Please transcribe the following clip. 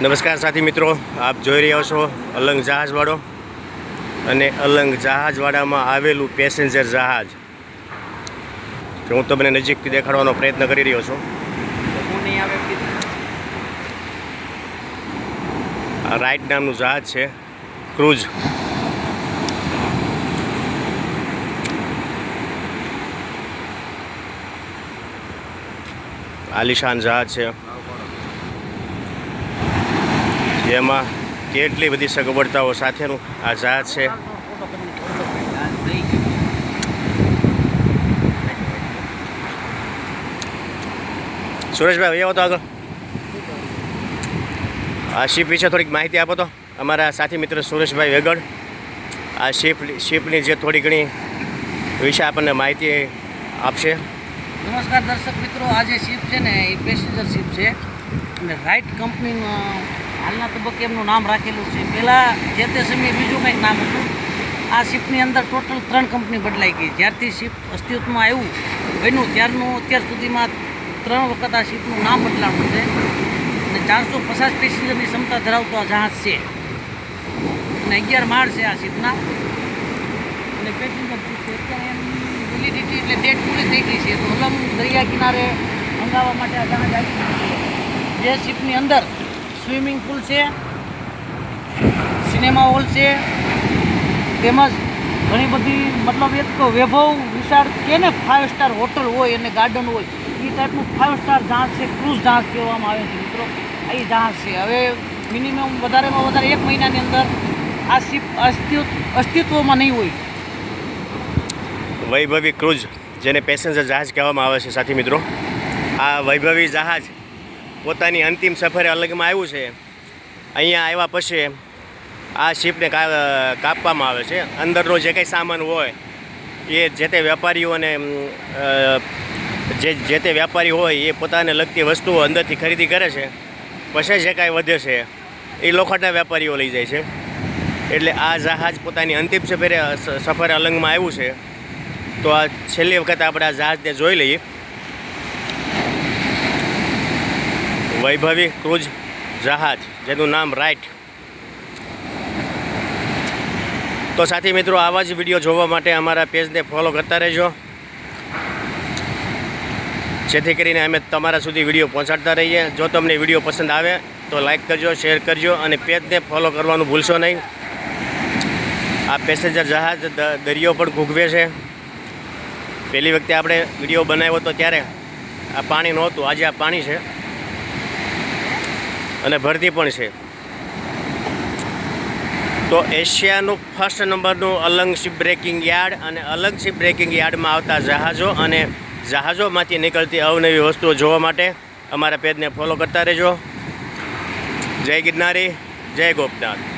નમસ્કાર સાથી મિત્રો, આપ જોઈ રહ્યા છો અલંગ જહાજવાડો અને અલંગ જહાજવાડામાં આવેલું પેસેન્જર જહાજ. જો હું તમને નજીકથી દેખાડવાનો પ્રયત્ન કરી રહ્યો છું. રાઇટ નામનું જહાજ છે, ક્રૂઝ. આલિશાન જહાજ છે. જેમાં કેટલી બધી સગવડતાઓ સાથેનું આ જહાજ છે. સુરેશભાઈ આવો તો આગળ. આ શિપ વિશે થોડીક માહિતી આપો તો. અમારા સાથી મિત્ર સુરેશભાઈ વેગડ. આ શિપ શિપની જે થોડી ઘણી વિશે આપણને માહિતી આપશે. નમસ્કાર દર્શક મિત્રો, આ જે શિપ છે ને, એ પેસેન્જર શિપ છે. અને રાઇટ કંપનીમાં હાલના તબક્કે એમનું નામ રાખેલું છે. પહેલાં જે તે સમયે બીજું કંઈક નામ હતું, આ શિપની અંદર ટોટલ ત્રણ કંપની બદલાઈ ગઈ. જ્યારથી શિપ અસ્તિત્વમાં આવ્યું, બન્યું, ત્યારનું, અત્યાર સુધીમાં ત્રણ વખત આ શિપનું નામ બદલાણું છે. અને ચારસો પચાસ પેસેન્જરની ક્ષમતા ધરાવતો આ જહાજ છે. અને અગિયાર માળ છે આ શિપના. અને પેસેન્જર અત્યારે એમની વેલિડિટી એટલે ડેટ પૂરી થઈ ગઈ છે. તો હલમ દરિયા કિનારે મંગાવવા માટે આ જહાજ આવી જે શિપની અંદર સ્વિમિંગ પુલ છે, સિનેમા હોલ છે, તેમજ ઘણી બધી, મતલબ એક વૈભવ વિશાળ કે ને ફાઇવ સ્ટાર હોટલ હોય અને ગાર્ડન હોય એ ટાઈપનું ફાઇવ સ્ટાર જહાજ છે ક્રૂઝ જહાજ કહેવામાં આવે છે મિત્રો. એ જહાજ છે. હવે મિનિમમ વધારેમાં વધારે એક મહિનાની અંદર આ શિપ અસ્તિત્વ, અસ્તિત્વમાં નહીં હોય. વૈભવી ક્રૂઝ જેને પેસેન્જર જહાજ કહેવામાં આવે છે, સાથી મિત્રો. આ વૈભવી જહાજ પોતાની અંતિમ સફરે અલગમાં આવ્યું છે. અહીંયા આવ્યા પછી આ શિપને કાપવામાં આવે છે. અંદરનો જે કંઈ સામાન હોય, એ જે તે વેપારીઓને જે જે તે વેપારી હોય, એ પોતાને લગતી વસ્તુઓ અંદરથી ખરીદી કરે છે. પછી જે કાંઈ વધે છે, એ લોખંડના વેપારીઓ લઈ જાય છે. એટલે આ જહાજ પોતાની અંતિમ સફરે સફરે અલંગમાં આવ્યું છે. તો આ છેલ્લી વખત આપણે આ જહાજને જોઈ લઈએ. વૈભવી ક્રૂઝ જહાજ, જેનું નામ રાઇટ તો સાથી મિત્રો, આવા જ વીડિયો જોવા માટે અમારા પેજને ફોલો કરતા રહેજો. જેથી કરીને અમે તમારા સુધી વીડિયો પહોંચાડતા રહીએ. જો તમને વીડિયો પસંદ આવે, તો લાઈક કરજો શેર કરજો અને પેજને ફોલો કરવાનું ભૂલશો નહીં. આ પેસેન્જર જહાજ દરિયો પણ ઘૂઘવે છે. પહેલી વખતે આપણે વીડિયો બનાવ્યો હતો ત્યારે આ પાણી નહોતું, આજે આ પાણી છે. અને ભરતી પણ છે. તો એશિયાનું ફર્સ્ટ નંબરનું અલંગ શિપ બ્રેકિંગ યાર્ડ અને અલંગ શિપ બ્રેકિંગ યાર્ડમાં આવતા જહાજો અને જહાજોમાંથી નીકળતી અવનવી વસ્તુઓ જોવા માટે અમારા પેજને ફોલો કરતા રહેજો. જય ગિરનારી, જય ગોપનાથ.